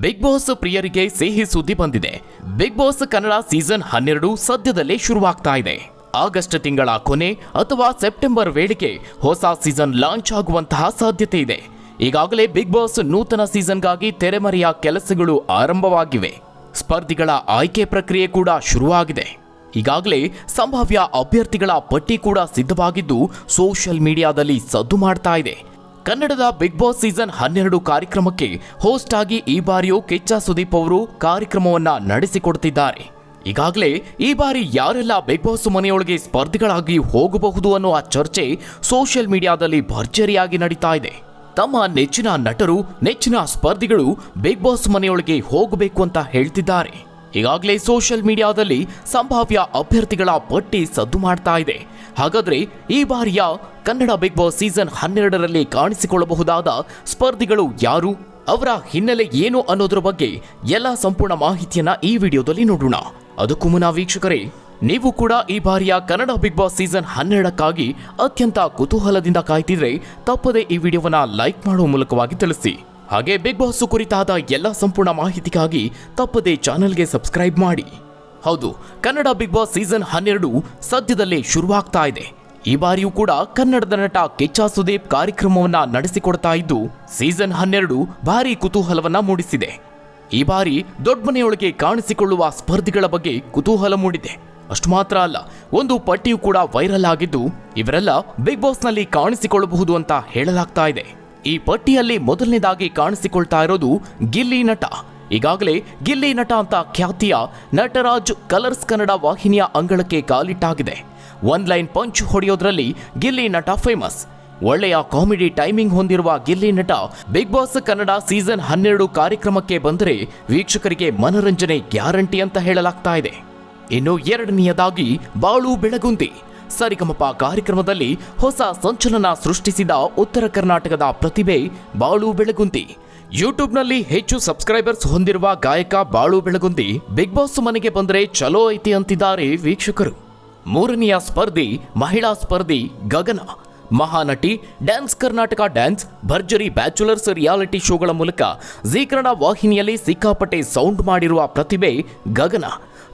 Big boss ಪ್ರಿಯರಿಗೆ ಸಿಹಿ ಸುದ್ದಿ ಬಂದಿದೆ. ಬಿಗ್ ಬಾಸ್ ಕನ್ನಡ ಸೀಸನ್ ಹನ್ನೆರಡು ಸದ್ಯದಲ್ಲೇ ಶುರುವಾಗ್ತಾ ಇದೆ. ಆಗಸ್ಟ್ ತಿಂಗಳ ಕೊನೆ ಅಥವಾ ಸೆಪ್ಟೆಂಬರ್ ವೇಳೆಗೆ ಹೊಸ ಸೀಸನ್ ಲಾಂಚ್ ಆಗುವಂತಹ ಸಾಧ್ಯತೆ ಇದೆ. ಈಗಾಗಲೇ ಬಿಗ್ ಬಾಸ್ ನೂತನ ಸೀಸನ್ಗಾಗಿ ತೆರೆಮರೆಯ ಕೆಲಸಗಳು ಆರಂಭವಾಗಿವೆ. ಸ್ಪರ್ಧಿಗಳ ಆಯ್ಕೆ ಪ್ರಕ್ರಿಯೆ ಕೂಡ ಶುರುವಾಗಿದೆ. ಈಗಾಗಲೇ ಸಂಭಾವ್ಯ ಅಭ್ಯರ್ಥಿಗಳ ಪಟ್ಟಿ ಕೂಡ ಸಿದ್ಧವಾಗಿದ್ದು, ಸೋಷಿಯಲ್ ಮೀಡಿಯಾದಲ್ಲಿ ಸದ್ದು ಮಾಡ್ತಾ ಇದೆ. ಕನ್ನಡದ ಬಿಗ್ ಬಾಸ್ ಸೀಸನ್ ಹನ್ನೆರಡು ಕಾರ್ಯಕ್ರಮಕ್ಕೆ ಹೋಸ್ಟ್ ಆಗಿ ಈ ಬಾರಿಯೂ ಕಿಚ್ಚ ಸುದೀಪ್ ಅವರು ಕಾರ್ಯಕ್ರಮವನ್ನ ನಡೆಸಿಕೊಡ್ತಿದ್ದಾರೆ. ಈಗಾಗಲೇ ಈ ಬಾರಿ ಯಾರೆಲ್ಲ ಬಿಗ್ ಬಾಸ್ ಮನೆಯೊಳಗೆ ಸ್ಪರ್ಧಿಗಳಾಗಿ ಹೋಗಬಹುದು ಅನ್ನುವ ಚರ್ಚೆ ಸೋಷಿಯಲ್ ಮೀಡಿಯಾದಲ್ಲಿ ಭರ್ಜರಿಯಾಗಿ ನಡೀತಾ ಇದೆ. ತಮ್ಮ ನೆಚ್ಚಿನ ನಟರು, ನೆಚ್ಚಿನ ಸ್ಪರ್ಧಿಗಳು ಬಿಗ್ ಬಾಸ್ ಮನೆಯೊಳಗೆ ಹೋಗಬೇಕು ಅಂತ ಹೇಳ್ತಿದ್ದಾರೆ. ಈಗಾಗಲೇ ಸೋಷಿಯಲ್ ಮೀಡಿಯಾದಲ್ಲಿ ಸಂಭಾವ್ಯ ಅಭ್ಯರ್ಥಿಗಳ ಪಟ್ಟಿ ಸದ್ದು ಮಾಡ್ತಾ ಇದೆ. ಹಾಗಾದ್ರೆ ಈ ಬಾರಿಯ ಕನ್ನಡ ಬಿಗ್ ಬಾಸ್ ಸೀಸನ್ ಹನ್ನೆರಡರಲ್ಲಿ ಕಾಣಿಸಿಕೊಳ್ಳಬಹುದಾದ ಸ್ಪರ್ಧಿಗಳು ಯಾರು? ಅವರ ಹಿನ್ನೆಲೆ ಏನು ಅನ್ನೋದ್ರ ಬಗ್ಗೆ ಎಲ್ಲ ಸಂಪೂರ್ಣ ಮಾಹಿತಿಯನ್ನ ಈ ವಿಡಿಯೋದಲ್ಲಿ ನೋಡೋಣ. ಅದಕ್ಕೂ ಮುನ್ನ ವೀಕ್ಷಕರೇ, ನೀವು ಕೂಡ ಈ ಬಾರಿಯ ಕನ್ನಡ ಬಿಗ್ ಬಾಸ್ ಸೀಸನ್ ಹನ್ನೆರಡಕ್ಕಾಗಿ ಅತ್ಯಂತ ಕುತೂಹಲದಿಂದ ಕಾಯ್ತಿದ್ರೆ ತಪ್ಪದೆ ಈ ವಿಡಿಯೋವನ್ನ ಲೈಕ್ ಮಾಡುವ ಮೂಲಕವಾಗಿ ತಿಳಿಸಿ. ಹಾಗೆ ಬಿಗ್ ಬಾಸ್ ಕುರಿತಾದ ಎಲ್ಲ ಸಂಪೂರ್ಣ ಮಾಹಿತಿಗಾಗಿ ತಪ್ಪದೆ ಚಾನೆಲ್ಗೆ ಸಬ್ಸ್ಕ್ರೈಬ್ ಮಾಡಿ. ಹೌದು, ಕನ್ನಡ ಬಿಗ್ ಬಾಸ್ ಸೀಸನ್ ಹನ್ನೆರಡು ಸದ್ಯದಲ್ಲೇ ಶುರುವಾಗ್ತಾ ಇದೆ. ಈ ಬಾರಿಯೂ ಕೂಡ ಕನ್ನಡದ ನಟ ಕೆಚ್ಚಾ ಸುದೀಪ್ ಕಾರ್ಯಕ್ರಮವನ್ನ ನಡೆಸಿಕೊಡ್ತಾ ಇದ್ದು, ಸೀಸನ್ ಹನ್ನೆರಡು ಭಾರಿ ಕುತೂಹಲವನ್ನ ಮೂಡಿಸಿದೆ. ಈ ಬಾರಿ ದೊಡ್ಡಮನೆಯೊಳಗೆ ಕಾಣಿಸಿಕೊಳ್ಳುವ ಸ್ಪರ್ಧಿಗಳ ಬಗ್ಗೆ ಕುತೂಹಲ ಮೂಡಿದೆ. ಅಷ್ಟು ಮಾತ್ರ ಅಲ್ಲ, ಒಂದು ಪಟ್ಟಿಯೂ ಕೂಡ ವೈರಲ್ ಆಗಿದ್ದು, ಇವರೆಲ್ಲ ಬಿಗ್ ಬಾಸ್ನಲ್ಲಿ ಕಾಣಿಸಿಕೊಳ್ಳಬಹುದು ಅಂತ ಹೇಳಲಾಗ್ತಾ ಇದೆ. ಈ ಪಟ್ಟಿಯಲ್ಲಿ ಮೊದಲನೇದಾಗಿ ಕಾಣಿಸಿಕೊಳ್ತಾ ಇರೋದು ಗಿಲ್ಲಿ ನಟ. ಈಗಾಗಲೇ ಗಿಲ್ಲಿ ನಟ ಅಂತ ಖ್ಯಾತಿಯ ನಟರಾಜ್ ಕಲರ್ಸ್ ಕನ್ನಡ ವಾಹಿನಿಯ ಅಂಗಳಕ್ಕೆ ಕಾಲಿಟ್ಟಾಗಿದೆ. ಒನ್ ಲೈನ್ ಪಂಚ್ ಹೊಡೆಯೋದ್ರಲ್ಲಿ ಗಿಲ್ಲಿ ನಟ ಫೇಮಸ್. ಒಳ್ಳೆಯ ಕಾಮಿಡಿ ಟೈಮಿಂಗ್ ಹೊಂದಿರುವ ಗಿಲ್ಲಿ ನಟ ಬಿಗ್ ಬಾಸ್ ಕನ್ನಡ ಸೀಸನ್ ಹನ್ನೆರಡು ಕಾರ್ಯಕ್ರಮಕ್ಕೆ ಬಂದರೆ ವೀಕ್ಷಕರಿಗೆ ಮನರಂಜನೆ ಗ್ಯಾರಂಟಿ ಅಂತ ಹೇಳಲಾಗ್ತಾ ಇದೆ. ಇನ್ನು ಎರಡನೆಯದಾಗಿ ಬಾಳು ಬೆಳಗುಂದಿ. ಸರಿಗಮಪ ಕಾರ್ಯಕ್ರಮದಲ್ಲಿ ಹೊಸ ಸಂಚಲನ ಸೃಷ್ಟಿಸಿದ ಉತ್ತರ ಕರ್ನಾಟಕದ ಪ್ರತಿಭೆ ಬಾಳು ಬೆಳಗುಂದಿ. ಯೂಟ್ಯೂಬ್ನಲ್ಲಿ ಹೆಚ್ಚು ಸಬ್ಸ್ಕ್ರೈಬರ್ಸ್ ಹೊಂದಿರುವ ಗಾಯಕ ಬಾಳು ಬೆಳಗುಂದಿ ಬಿಗ್ ಬಾಸ್ ಮನೆಗೆ ಬಂದರೆ ಚಲೋ ಐತಿ ಅಂತಿದ್ದಾರೆ ವೀಕ್ಷಕರು. ಮೂರನೆಯ ಸ್ಪರ್ಧಿ ಮಹಿಳಾ ಸ್ಪರ್ಧಿ Gagana. Mahanati dance Karnataka dance, Bharjari bachelors reality ಶೋಗಳ ಮೂಲಕ ಝೀಕರಣ ವಾಹಿನಿಯಲ್ಲಿ ಸಿಕ್ಕಾಪಟ್ಟೆ ಸೌಂಡ್ ಮಾಡಿರುವ ಪ್ರತಿಭೆ ಗಗನ.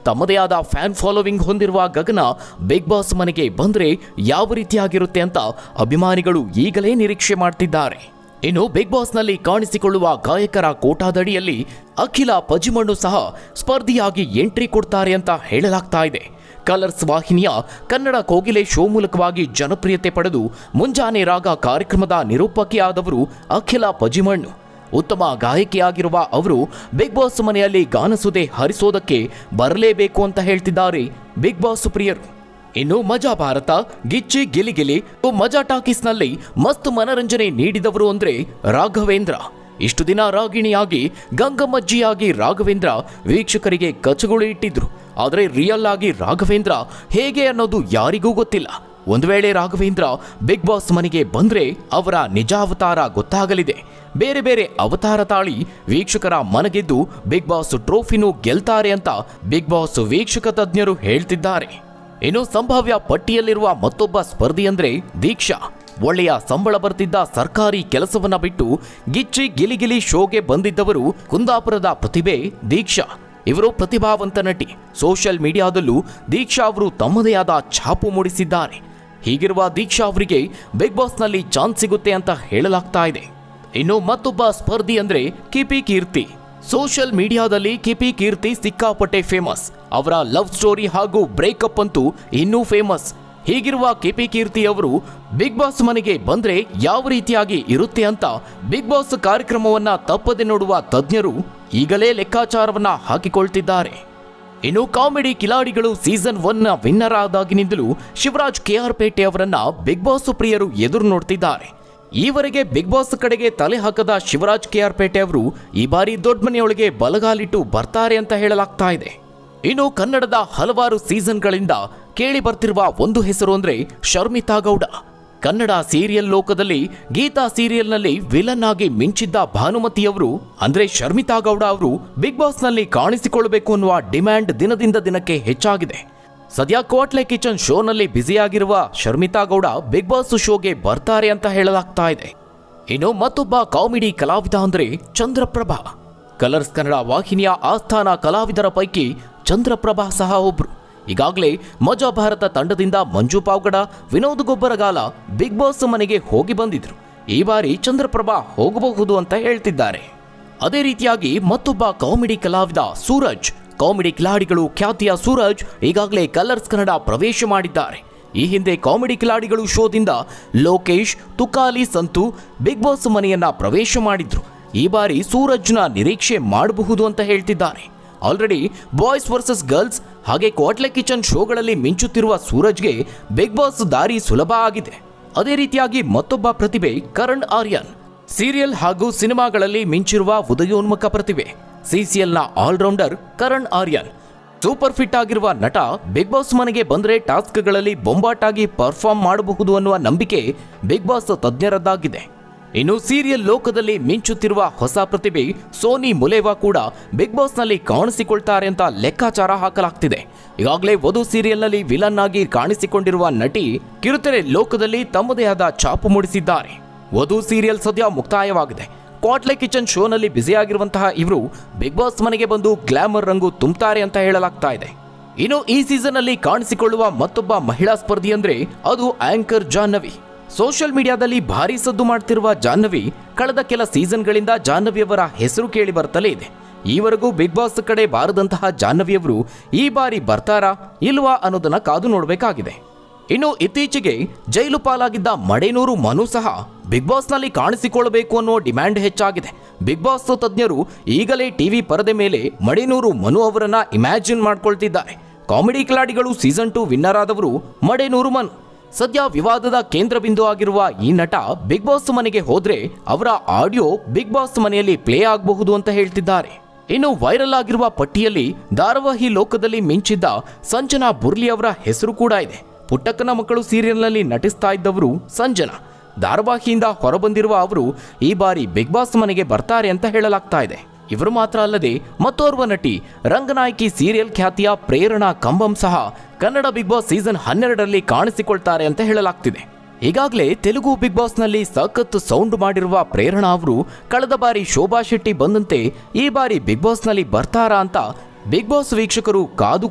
ತಮ್ಮದೇ ಆದ ಫ್ಯಾನ್ ಫಾಲೋವಿಂಗ್ ಹೊಂದಿರುವ ಗಗನ ಬಿಗ್ ಬಾಸ್ ಮನೆಗೆ ಬಂದರೆ ಯಾವ ರೀತಿಯಾಗಿರುತ್ತೆ ಅಂತ ಅಭಿಮಾನಿಗಳು ಈಗಲೇ ನಿರೀಕ್ಷೆ ಮಾಡ್ತಿದ್ದಾರೆ. ಇನ್ನು ಬಿಗ್ ಬಾಸ್ನಲ್ಲಿ ಕಾಣಿಸಿಕೊಳ್ಳುವ ಗಾಯಕರ ಕೋಟಾದಡಿಯಲ್ಲಿ ಅಖಿಲ ಪಜಿಮಣ್ಣು ಸಹ ಸ್ಪರ್ಧಿಯಾಗಿ ಎಂಟ್ರಿ ಕೊಡ್ತಾರೆ ಅಂತ ಹೇಳಲಾಗ್ತಾ ಇದೆ. ಕಲರ್ಸ್ ವಾಹಿನಿಯ ಕನ್ನಡ ಕೋಗಿಲೆ ಶೋ ಮೂಲಕವಾಗಿ ಜನಪ್ರಿಯತೆ ಪಡೆದು ಮುಂಜಾನೆ ರಾಗ ಕಾರ್ಯಕ್ರಮದ ನಿರೂಪಕಿಯಾದವರು ಅಖಿಲ ಪಜಿಮಣ್ಣು. ಉತ್ತಮ ಗಾಯಕಿಯಾಗಿರುವ ಅವರು ಬಿಗ್ ಬಾಸ್ ಮನೆಯಲ್ಲಿ ಗಾನಸುದೆ ಹರಿಸೋದಕ್ಕೆ ಬರಲೇಬೇಕು ಅಂತ ಹೇಳ್ತಿದ್ದಾರೆ ಬಿಗ್ ಬಾಸ್ ಪ್ರಿಯರು. ಇನ್ನು ಮಜಾ ಭಾರತ, ಗಿಚ್ಚಿ ಗಿಲಿಗಿಲಿ ಮಜಾ ಟಾಕೀಸ್ನಲ್ಲಿ ಮಸ್ತ್ ಮನರಂಜನೆ ನೀಡಿದವರು ಅಂದ್ರೆ ರಾಘವೇಂದ್ರ. ಇಷ್ಟು ದಿನ ರಾಗಿಣಿಯಾಗಿ, ಗಂಗಮ್ಮಜ್ಜಿಯಾಗಿ ರಾಘವೇಂದ್ರ ವೀಕ್ಷಕರಿಗೆ ಕಚಗುಳಿ ಇಟ್ಟಿದ್ರು. ಆದರೆ ರಿಯಲ್ ಆಗಿ ರಾಘವೇಂದ್ರ ಹೇಗೆ ಅನ್ನೋದು ಯಾರಿಗೂ ಗೊತ್ತಿಲ್ಲ. ಒಂದು ವೇಳೆ ರಾಘವೇಂದ್ರ ಬಿಗ್ ಬಾಸ್ ಮನೆಗೆ ಬಂದ್ರೆ ಅವರ ನಿಜ ಅವತಾರ ಗೊತ್ತಾಗಲಿದೆ. ಬೇರೆ ಬೇರೆ ಅವತಾರ ತಾಳಿ ವೀಕ್ಷಕರ ಮನಗೆದ್ದು ಬಿಗ್ ಬಾಸ್ ಟ್ರೋಫಿನೂ ಗೆಲ್ತಾರೆ ಅಂತ ಬಿಗ್ ಬಾಸ್ ವೀಕ್ಷಕ ತಜ್ಞರು ಹೇಳ್ತಿದ್ದಾರೆ. ಇನ್ನು ಸಂಭಾವ್ಯ ಪಟ್ಟಿಯಲ್ಲಿರುವ ಮತ್ತೊಬ್ಬ ಸ್ಪರ್ಧಿ ಅಂದ್ರೆ ದೀಕ್ಷಾ. ಒಳ್ಳೆಯ ಸಂಬಳ ಬರ್ತಿದ್ದ ಸರ್ಕಾರಿ ಕೆಲಸವನ್ನ ಬಿಟ್ಟು ಗಿಚ್ಚಿ ಗಿಲಿಗಿಲಿ ಶೋಗೆ ಬಂದಿದ್ದವರು ಕುಂದಾಪುರದ ಪ್ರತಿಭೆ ದೀಕ್ಷಾ. ಇವರು ಪ್ರತಿಭಾವಂತ ನಟಿ. ಸೋಷಿಯಲ್ ಮೀಡಿಯಾದಲ್ಲೂ ದೀಕ್ಷಾ ಅವರು ತಮ್ಮದೇ ಆದ ಛಾಪು ಮೂಡಿಸಿದ್ದಾರೆ. ಹೀಗಿರುವ ದೀಕ್ಷಾ ಅವರಿಗೆ ಬಿಗ್ ಬಾಸ್ನಲ್ಲಿ ಚಾನ್ಸ್ ಸಿಗುತ್ತೆ ಅಂತ ಹೇಳಲಾಗ್ತಾ ಇದೆ. ಇನ್ನು ಮತ್ತೊಬ್ಬ ಸ್ಪರ್ಧಿ ಅಂದ್ರೆ ಕಿಪಿ ಕೀರ್ತಿ. ಸೋಷಿಯಲ್ ಮೀಡಿಯಾದಲ್ಲಿ ಕಿಪಿ ಕೀರ್ತಿ ಸಿಕ್ಕಾಪಟ್ಟೆ ಫೇಮಸ್. ಅವರ ಲವ್ ಸ್ಟೋರಿ ಹಾಗೂ ಬ್ರೇಕಪ್ ಅಂತೂ ಇನ್ನೂ ಫೇಮಸ್. ಹೀಗಿರುವ ಕೆಪಿ ಕೀರ್ತಿ ಅವರು ಬಿಗ್ ಬಾಸ್ ಮನೆಗೆ ಬಂದ್ರೆ ಯಾವ ರೀತಿಯಾಗಿ ಇರುತ್ತೆ ಅಂತ ಬಿಗ್ ಬಾಸ್ ಕಾರ್ಯಕ್ರಮವನ್ನ ತಪ್ಪದೆ ನೋಡುವ ತಜ್ಞರು ಈಗಲೇ ಲೆಕ್ಕಾಚಾರವನ್ನ ಹಾಕಿಕೊಳ್ತಿದ್ದಾರೆ. ಇನ್ನು ಕಾಮಿಡಿ ಕಿಲಾಡಿಗಳು ಸೀಸನ್ ಒನ್ನ ವಿನ್ನರ್ ಆದಾಗಿನಿಂದಲೂ ಶಿವರಾಜ್ ಕೆಆರ್ ಪೇಟೆ ಅವರನ್ನ ಬಿಗ್ ಬಾಸ್ ಪ್ರಿಯರು ಎದುರು ನೋಡ್ತಿದ್ದಾರೆ. ಈವರೆಗೆ ಬಿಗ್ ಬಾಸ್ ಕಡೆಗೆ ತಲೆ ಹಾಕದ ಶಿವರಾಜ್ ಕೆಆರ್ ಪೇಟೆ ಅವರು ಈ ಬಾರಿ ದೊಡ್ಡ ಮನೆಯೊಳಗೆ ಬಲಗಾಲಿಟ್ಟು ಬರ್ತಾರೆ ಅಂತ ಹೇಳಲಾಗ್ತಾ ಇದೆ. ಇನ್ನು ಕನ್ನಡದ ಹಲವಾರು ಸೀಸನ್ಗಳಿಂದ ಕೇಳಿ ಬರ್ತಿರುವ ಒಂದು ಹೆಸರು ಅಂದ್ರೆ ಶರ್ಮಿತಾ ಗೌಡ. ಕನ್ನಡ ಸೀರಿಯಲ್ ಲೋಕದಲ್ಲಿ ಗೀತಾ ಸೀರಿಯಲ್ನಲ್ಲಿ ವಿಲನ್ ಆಗಿ ಮಿಂಚಿದ್ದ ಭಾನುಮತಿಯವರು ಅಂದ್ರೆ ಶರ್ಮಿತಾ ಗೌಡ ಅವರು ಬಿಗ್ ಬಾಸ್ನಲ್ಲಿ ಕಾಣಿಸಿಕೊಳ್ಳಬೇಕು ಅನ್ನುವ ಡಿಮ್ಯಾಂಡ್ ದಿನದಿಂದ ದಿನಕ್ಕೆ ಹೆಚ್ಚಾಗಿದೆ. ಸದ್ಯ ಕೋಟ್ಲೆ ಕಿಚನ್ ಶೋನಲ್ಲಿ ಬ್ಯುಸಿಯಾಗಿರುವ ಶರ್ಮಿತಾ ಗೌಡ ಬಿಗ್ ಬಾಸ್ ಶೋಗೆ ಬರ್ತಾರೆ ಅಂತ ಹೇಳಲಾಗ್ತಾ ಇದೆ. ಇನ್ನು ಮತ್ತೊಬ್ಬ ಕಾಮಿಡಿ ಕಲಾವಿದ ಅಂದ್ರೆ ಚಂದ್ರಪ್ರಭಾ. ಕಲರ್ಸ್ ಕನ್ನಡ ವಾಹಿನಿಯ ಆಸ್ಥಾನ ಕಲಾವಿದರ ಪೈಕಿ ಚಂದ್ರಪ್ರಭಾ ಸಹ ಒಬ್ರು. ಈಗಾಗಲೇ ಮಜಾ ಭಾರತ ತಂಡದಿಂದ ಮಂಜು ಪಾವ್ಗಡ, ವಿನೋದ್ ಗೊಬ್ಬರಗಾಲ ಬಿಗ್ ಬಾಸ್ ಮನೆಗೆ ಹೋಗಿ ಬಂದಿದ್ರು. ಈ ಬಾರಿ ಚಂದ್ರಪ್ರಭಾ ಹೋಗಬಹುದು ಅಂತ ಹೇಳ್ತಿದ್ದಾರೆ. ಅದೇ ರೀತಿಯಾಗಿ ಮತ್ತೊಬ್ಬ ಕಾಮಿಡಿ ಕಲಾವಿದ ಸೂರಜ್ ಕಾಮಿಡಿ ಕಿಲಾಡಿಗಳು ಖ್ಯಾತಿಯ ಸೂರಜ್ ಈಗಾಗಲೇ ಕಲರ್ಸ್ ಕನ್ನಡ ಪ್ರವೇಶ ಮಾಡಿದ್ದಾರೆ. ಈ ಹಿಂದೆ ಕಾಮಿಡಿ ಕಿಲಾಡಿಗಳು ಶೋದಿಂದ ಲೋಕೇಶ್, ತುಕಾಲಿ, ಸಂತು, ಬಿಗ್ ಬಾಸ್ ಮನೆಯನ್ನ ಪ್ರವೇಶ ಮಾಡಿದ್ರು. ಈ ಬಾರಿ ಸೂರಜ್ನ ನಿರೀಕ್ಷೆ ಮಾಡಬಹುದು ಅಂತ ಹೇಳ್ತಿದ್ದಾರೆ. ಆಲ್ರೆಡಿ ಬಾಯ್ಸ್ ವರ್ಸಸ್ ಗರ್ಲ್ಸ್ ಹಾಗೆ ಕೋಟ್ಲೆ ಕಿಚನ್ ಶೋಗಳಲ್ಲಿ ಮಿಂಚುತ್ತಿರುವ ಸೂರಜ್ಗೆ ಬಿಗ್ ಬಾಸ್ ದಾರಿ ಸುಲಭ ಆಗಿದೆ. ಅದೇ ರೀತಿಯಾಗಿ ಮತ್ತೊಬ್ಬ ಪ್ರತಿಭೆ ಕರಣ್ ಆರ್ಯನ್. ಸೀರಿಯಲ್ ಹಾಗೂ ಸಿನಿಮಾಗಳಲ್ಲಿ ಮಿಂಚಿರುವ ಉದಯೋನ್ಮುಖ ಪ್ರತಿಭೆ. ಸಿಸಿಎಲ್ನ allrounder Karan Aryan super fit ಆಗಿರುವ ನಟ ಬಿಗ್ ಬಾಸ್ ಮನೆಗೆ ಬಂದರೆ ಟಾಸ್ಕ್ಗಳಲ್ಲಿ ಬೊಂಬಾಟಾಗಿ ಪರ್ಫಾರ್ಮ್ ಮಾಡಬಹುದು ಅನ್ನುವ ನಂಬಿಕೆ ಬಿಗ್ ಬಾಸ್ ತಜ್ಞರದ್ದಾಗಿದೆ. ಇನ್ನು ಸೀರಿಯಲ್ ಲೋಕದಲ್ಲಿ ಮಿಂಚುತ್ತಿರುವ ಹೊಸ ಪ್ರತಿಭೆ ಸೋನಿ ಮುಲೇವಾ ಕೂಡ ಬಿಗ್ ಬಾಸ್ನಲ್ಲಿ ಕಾಣಿಸಿಕೊಳ್ತಾರೆ ಅಂತ ಲೆಕ್ಕಾಚಾರ ಹಾಕಲಾಗ್ತಿದೆ. ಈಗಾಗಲೇ ವಧು ಸೀರಿಯಲ್ನಲ್ಲಿ ವಿಲನ್ ಆಗಿ ಕಾಣಿಸಿಕೊಂಡಿರುವ ನಟಿ ಕಿರುತೆರೆ ಲೋಕದಲ್ಲಿ ತಮ್ಮದೇ ಆದ ಛಾಪು ಮೂಡಿಸಿದ್ದಾರೆ. ವಧು ಸೀರಿಯಲ್ ಸದ್ಯ ಮುಕ್ತಾಯವಾಗಿದೆ. ಕ್ವಾಟ್ಲೆ ಕಿಚನ್ ಶೋನಲ್ಲಿ ಬ್ಯುಸಿಯಾಗಿರುವಂತಹ ಇವರು ಬಿಗ್ ಬಾಸ್ ಮನೆಗೆ ಬಂದು ಗ್ಲಾಮರ್ ರಂಗು ತುಂಬುತ್ತಾರೆ ಅಂತ ಹೇಳಲಾಗ್ತಾ ಇದೆ. ಇನ್ನು ಈ ಸೀಸನ್ ಅಲ್ಲಿ ಕಾಣಿಸಿಕೊಳ್ಳುವ ಮತ್ತೊಬ್ಬ ಮಹಿಳಾ ಸ್ಪರ್ಧಿ ಅಂದ್ರೆ ಅದು ಆಂಕರ್ ಜಾಹ್ನವಿ. ಸೋಷಿಯಲ್ ಮೀಡಿಯಾದಲ್ಲಿ ಭಾರಿ ಸದ್ದು ಮಾಡ್ತಿರುವ ಜಾಹ್ನವಿ ಕಳೆದ ಕೆಲ ಸೀಸನ್ಗಳಿಂದ ಜಾಹ್ನವಿಯವರ ಹೆಸರು ಕೇಳಿ ಬರ್ತಲೇ ಇದೆ. ಈವರೆಗೂ ಬಿಗ್ ಬಾಸ್ ಕಡೆ ಬಾರದಂತಹ ಜಾಹ್ನವಿಯವರು ಈ ಬಾರಿ ಬರ್ತಾರಾ ಇಲ್ವಾ ಅನ್ನೋದನ್ನ ಕಾದು ನೋಡಬೇಕಾಗಿದೆ. ಇನ್ನು ಇತ್ತೀಚೆಗೆ ಜೈಲು ಪಾಲಾಗಿದ್ದ ಮಡೇನೂರು ಮನು ಸಹ ಬಿಗ್ ಬಾಸ್ನಲ್ಲಿ ಕಾಣಿಸಿಕೊಳ್ಳಬೇಕು ಅನ್ನೋ ಡಿಮ್ಯಾಂಡ್ ಹೆಚ್ಚಾಗಿದೆ. ಬಿಗ್ ಬಾಸ್ ತಜ್ಞರು ಈಗಲೇ ಟಿವಿ ಪರದೆ ಮೇಲೆ ಮಡೇನೂರು ಮನು ಅವರನ್ನ ಇಮ್ಯಾಜಿನ್ ಮಾಡ್ಕೊಳ್ತಿದ್ದಾರೆ. ಕಾಮಿಡಿ ಕಿಲಾಡಿಗಳು ಸೀಸನ್ ಟು ವಿನ್ನರ್ ಆದವರು ಮಡೇನೂರು ಮನು. ಸದ್ಯ ವಿವಾದದ ಕೇಂದ್ರ ಬಿಂದು ಆಗಿರುವ ಈ ನಟ ಬಿಗ್ ಬಾಸ್ ಮನೆಗೆ ಹೋದ್ರೆ ಅವರ ಆಡಿಯೋ ಬಿಗ್ ಬಾಸ್ ಮನೆಯಲ್ಲಿ ಪ್ಲೇ ಆಗಬಹುದು ಅಂತ ಹೇಳ್ತಿದ್ದಾರೆ. ಇನ್ನು ವೈರಲ್ ಆಗಿರುವ ಪಟ್ಟಿಯಲ್ಲಿ ಧಾರಾವಾಹಿ ಲೋಕದಲ್ಲಿ ಮಿಂಚಿದ್ದ ಸಂಜನಾ ಬುರ್ಲಿ ಅವರ ಹೆಸರು ಕೂಡ ಇದೆ. ಪುಟ್ಟಕ್ಕನ ಮಕ್ಕಳು ಸೀರಿಯಲ್ನಲ್ಲಿ ನಟಿಸ್ತಾ ಇದ್ದವರು ಸಂಜನಾ. ಧಾರಾವಾಹಿಯಿಂದ ಹೊರಬಂದಿರುವ ಅವರು ಈ ಬಾರಿ ಬಿಗ್ ಬಾಸ್ ಮನೆಗೆ ಬರ್ತಾರೆ ಅಂತ ಹೇಳಲಾಗ್ತಾ ಇದೆ. ಇವರು ಮಾತ್ರ ಅಲ್ಲದೆ ಮತ್ತೋರ್ವ ನಟಿ ರಂಗನಾಯಕಿ ಸೀರಿಯಲ್ ಖ್ಯಾತಿಯ ಪ್ರೇರಣಾ ಕಂಬಂ ಸಹ ಕನ್ನಡ ಬಿಗ್ ಬಾಸ್ ಸೀಸನ್ ಹನ್ನೆರಡರಲ್ಲಿ ಕಾಣಿಸಿಕೊಳ್ತಾರೆ ಅಂತ ಹೇಳಲಾಗ್ತಿದೆ. ಈಗಾಗಲೇ ತೆಲುಗು ಬಿಗ್ ಬಾಸ್ನಲ್ಲಿ ಸಖತ್ತು ಸೌಂಡ್ ಮಾಡಿರುವ ಪ್ರೇರಣಾ ಅವರು ಕಳೆದ ಬಾರಿ ಶೋಭಾ ಶೆಟ್ಟಿ ಬಂದಂತೆ ಈ ಬಾರಿ ಬಿಗ್ ಬಾಸ್ನಲ್ಲಿ ಬರ್ತಾರಾ ಅಂತ ಬಿಗ್ ಬಾಸ್ ವೀಕ್ಷಕರು ಕಾದು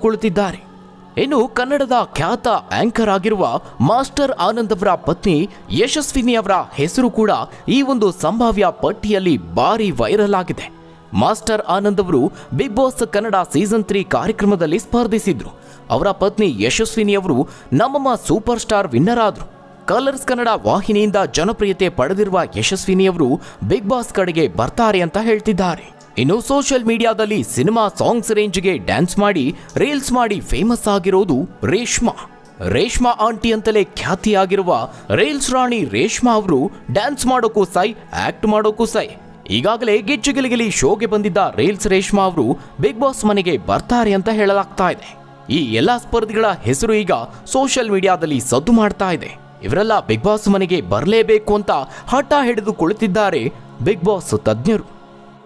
ಇನ್ನು ಕನ್ನಡದ ಖ್ಯಾತ ಆಂಕರ್ ಆಗಿರುವ ಮಾಸ್ಟರ್ ಆನಂದ್ ಅವರ ಪತ್ನಿ ಯಶಸ್ವಿನಿ ಅವರ ಹೆಸರು ಕೂಡ ಈ ಒಂದು ಸಂಭಾವ್ಯ ಪಟ್ಟಿಯಲ್ಲಿ ಭಾರಿ ವೈರಲ್ ಆಗಿದೆ. ಮಾಸ್ಟರ್ ಆನಂದ್ ಅವರು Bigg Boss Kannada season three ಕಾರ್ಯಕ್ರಮದಲ್ಲಿ ಸ್ಪರ್ಧಿಸಿದ್ರು. ಅವರ ಪತ್ನಿ ಯಶಸ್ವಿನಿ ಅವರು ನಮ್ಮಮ್ಮ ಸೂಪರ್ ಸ್ಟಾರ್ ವಿನ್ನರ್ ಆದರು. ಕಲರ್ಸ್ ಕನ್ನಡ ವಾಹಿನಿಯಿಂದ ಜನಪ್ರಿಯತೆ ಪಡೆದಿರುವ ಯಶಸ್ವಿನಿ ಅವರು ಬಿಗ್ ಬಾಸ್ ಕಡೆಗೆ ಬರ್ತಾರೆ ಅಂತ ಹೇಳ್ತಿದ್ದಾರೆ. ಇನ್ನು ಸೋಷಿಯಲ್ ಮೀಡಿಯಾದಲ್ಲಿ ಸಿನಿಮಾ ಸಾಂಗ್ಸ್ ರೇಂಜ್ಗೆ ಡ್ಯಾನ್ಸ್ ಮಾಡಿ ರೀಲ್ಸ್ ಮಾಡಿ ಫೇಮಸ್ ಆಗಿರೋದು ರೇಷ್ಮಾ. ರೇಷ್ಮಾ ಆಂಟಿ ಅಂತಲೇ ಖ್ಯಾತಿಯಾಗಿರುವ ರೀಲ್ಸ್ ರಾಣಿ ರೇಷ್ಮಾ ಅವರು ಡ್ಯಾನ್ಸ್ ಮಾಡೋಕ್ಕೂ ಸೈ ಆಕ್ಟ್ ಮಾಡೋಕ್ಕೂ ಸೈ ಈಗಾಗಲೇ ಗಿಚ್ಚು ಗಿಲಿಗಿಲಿ ಶೋಗೆ ಬಂದಿದ್ದ ರೀಲ್ಸ್ ರೇಷ್ಮಾ ಅವರು ಬಿಗ್ ಬಾಸ್ ಮನೆಗೆ ಬರ್ತಾರೆ ಅಂತ ಹೇಳಲಾಗ್ತಾ ಇದೆ. ಈ ಎಲ್ಲಾ ಸ್ಪರ್ಧಿಗಳ ಹೆಸರು ಈಗ ಸೋಷಿಯಲ್ ಮೀಡಿಯಾದಲ್ಲಿ ಸದ್ದು ಮಾಡ್ತಾ ಇದೆ. ಇವರೆಲ್ಲ ಬಿಗ್ ಬಾಸ್ ಮನೆಗೆ ಬರಲೇಬೇಕು ಅಂತ ಹಠ ಹಿಡಿದು ಕುಳಿತಿದ್ದಾರೆ ಬಿಗ್ ಬಾಸ್ ತಜ್ಞರು.